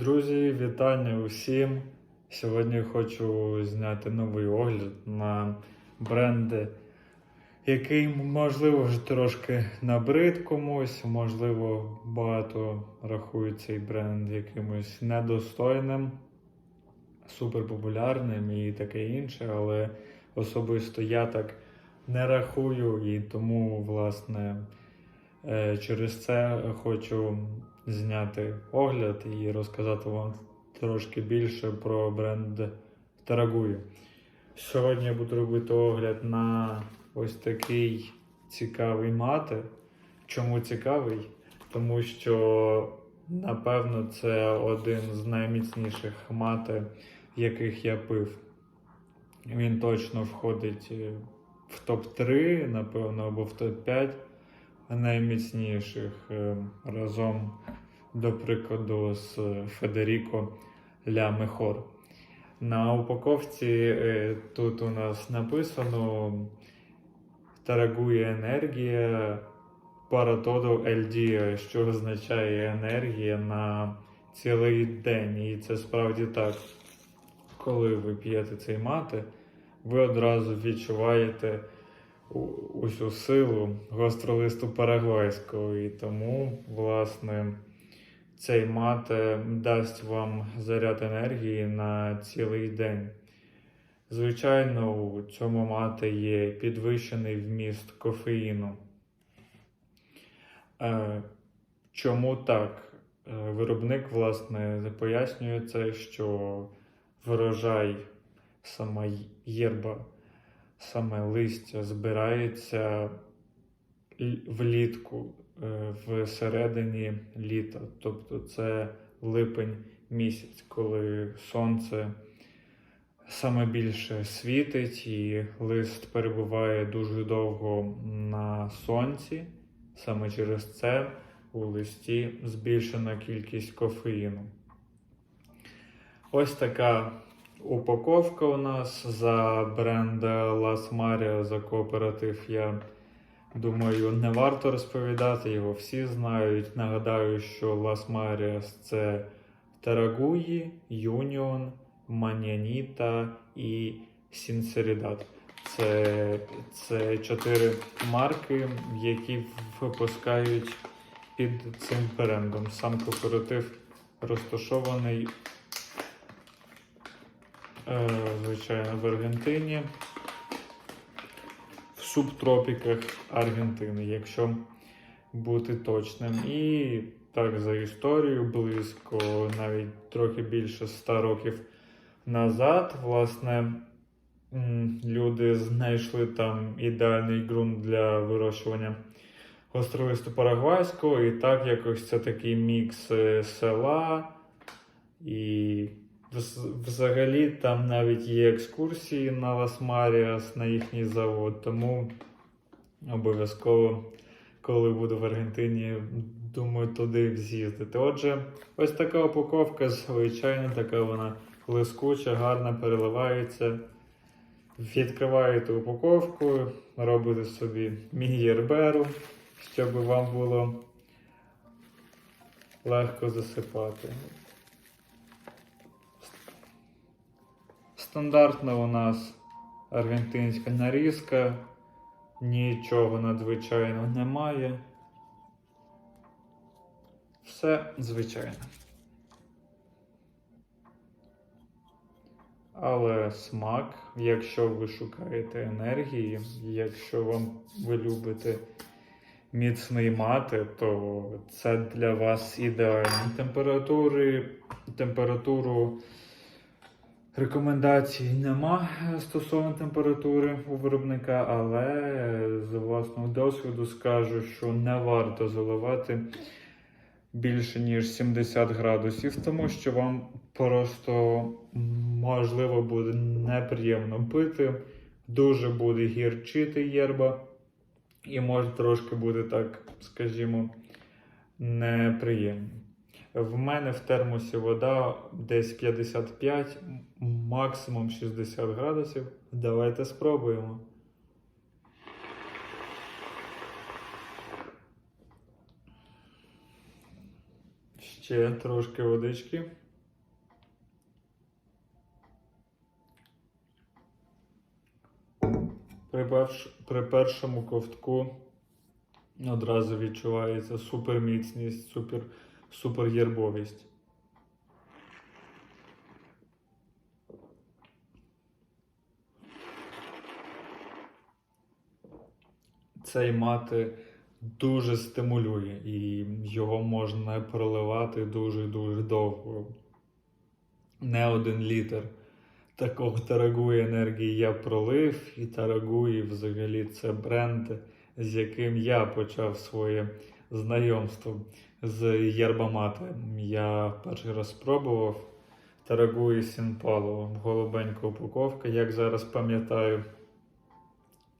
Друзі, вітання усім! Сьогодні хочу зняти новий огляд на бренди, який, можливо, вже трошки набрид комусь, можливо, багато рахують цей бренд якимось недостойним, суперпопулярним і таке інше, але особисто я так не рахую і тому, власне, е, через це хочу зняти огляд і розказати вам трошки більше про бренд Тарагую. Сьогодні я буду робити огляд на ось такий цікавий мати. Чому цікавий? Тому що, напевно, це один з найміцніших мати, яких я пив. Він точно входить е, в топ-3, напевно, або в топ-5 найміцніших е, разом, до прикладу, з Федеріко Ля Мехор. На упаковці е, тут у нас написано Тарагує енергія Паратоду Ельдія, що означає енергія на цілий день. І це справді так. Коли ви п'єте цей мати, ви одразу відчуваєте усю силу гостролисту парагвайського. І тому, власне, цей мате дасть вам заряд енергії на цілий день. Звичайно, у цьому мате є підвищений вміст кофеїну. Е, Чому так? Е, Виробник, власне, пояснює це, що врожай сама єрба, саме листя збирається влітку е, всередині літа. Тобто це липень місяць, коли сонце саме більше світить і лист перебуває дуже довго на сонці. Саме через це у листі збільшена кількість кофеїну. Ось така упаковка у нас за бренд Las Maria за кооператив. Я думаю, не варто розповідати, його всі знають. Нагадаю, що Las Marias це Тарагуї, Юніон, Маньяніта і Сінсерідат. Це, це чотири марки, які випускають під цим брендом. Сам кооператив розташований, е, звичайно, в Аргентині, субтропіках Аргентини, якщо бути точним. І так, за історію, близько навіть трохи більше 100 років назад, власне, люди знайшли там ідеальний ґрунт для вирощування гостролисту парагвайського, і так якось це такий мікс е, села. І взагалі там навіть є екскурсії на Лас Маріас, на їхній завод, тому обов'язково, коли буду в Аргентині, думаю, туди з'їздити. Отже, ось така упаковка, звичайно, така вона блискуча, гарна, переливається. Відкриваєте упаковку, робите собі мігерберу, щоб вам було легко засипати. Стандартна у нас аргентинська нарізка, нічого надзвичайного немає. Все звичайно. Але смак, якщо ви шукаєте енергії, якщо вам ви любите міцний мати, то це для вас ідеально. Температури, температуру рекомендацій нема стосовно температури у виробника, але з власного досвіду скажу, що не варто заливати більше ніж 70 градусів, тому що вам просто можливо буде неприємно пити, дуже буде гірчити єрба, і може трошки буде так, скажімо, неприємно. В мене в термосі вода десь 55, максимум 60 градусів. Давайте спробуємо. Ще трошки водички. При, перш... При першому ковтку одразу відчувається суперміцність, супер суперєрбовість. Цей мати дуже стимулює, і його можна проливати дуже-дуже довго. Не один літр. Такого тарагуї енергії я пролив, і тарагуї взагалі це бренд, з яким я почав своє знайомство з Єрбамати. Я перший раз спробував Тарагуї Сінпало, голубенька упаковка, як зараз пам'ятаю.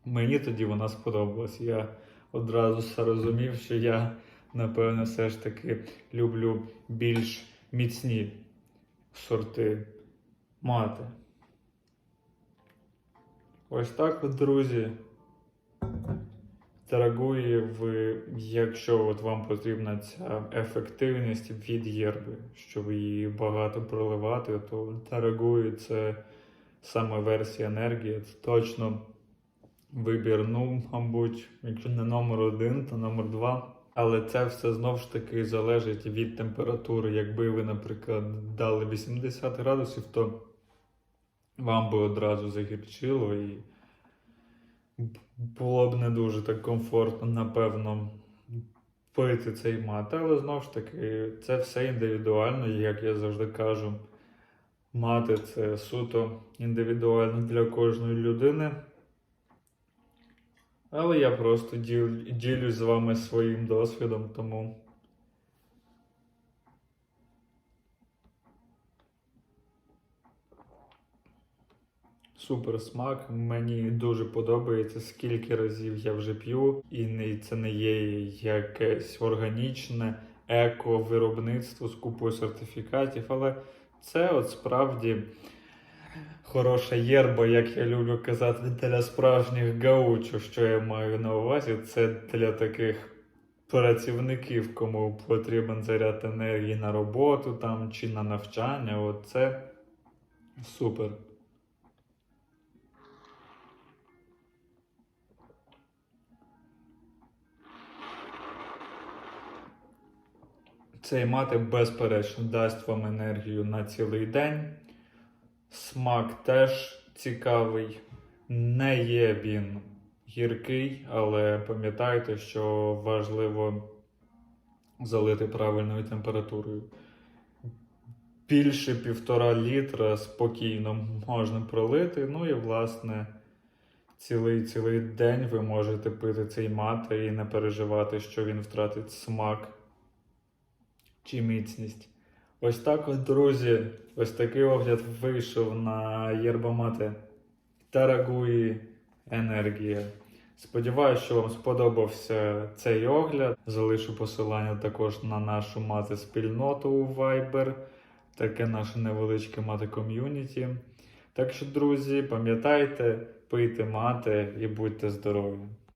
Мені тоді вона сподобалась. Я одразу зрозумів, що я, напевно, все ж таки люблю більш міцні сорти мати. Ось так, от, друзі. Тарагуї, ви, якщо от вам потрібна ця ефективність від єрби, щоб її багато проливати, то тарагуї це саме версія енергії. Це точно вибір, ну, мабуть, якщо не номер один, то номер два. Але це все знов ж таки залежить від температури. Якби ви, наприклад, дали 80 градусів, то вам би одразу загірчило і було б не дуже так комфортно, напевно, пити цей мат. Але знову ж таки, це все індивідуально, і як я завжди кажу, мати це суто індивідуально для кожної людини. Але я просто діл- ділюсь з вами своїм досвідом, тому. Супер смак, мені дуже подобається, скільки разів я вже п'ю, і це не є якесь органічне еко-виробництво з купою сертифікатів, але це от справді хороша єрба, як я люблю казати, для справжніх гаучо, що я маю на увазі, це для таких працівників, кому потрібен заряд енергії на роботу там чи на навчання. От це супер. Цей мати безперечно дасть вам енергію на цілий день. Смак теж цікавий. Не є він гіркий, але пам'ятайте, що важливо залити правильною температурою. Більше півтора літра спокійно можна пролити. Ну і, власне, цілий цілий день ви можете пити цей мат і не переживати, що він втратить смак чи міцність. Ось так от, друзі, ось такий огляд вийшов на Єрбамати Тарагуї Енергія. Сподіваюсь, що вам сподобався цей огляд. Залишу посилання також на нашу мати спільноту у Viber, таке наше невеличке мати ком'юніті. Так що, друзі, пам'ятайте, пийте мати і будьте здорові!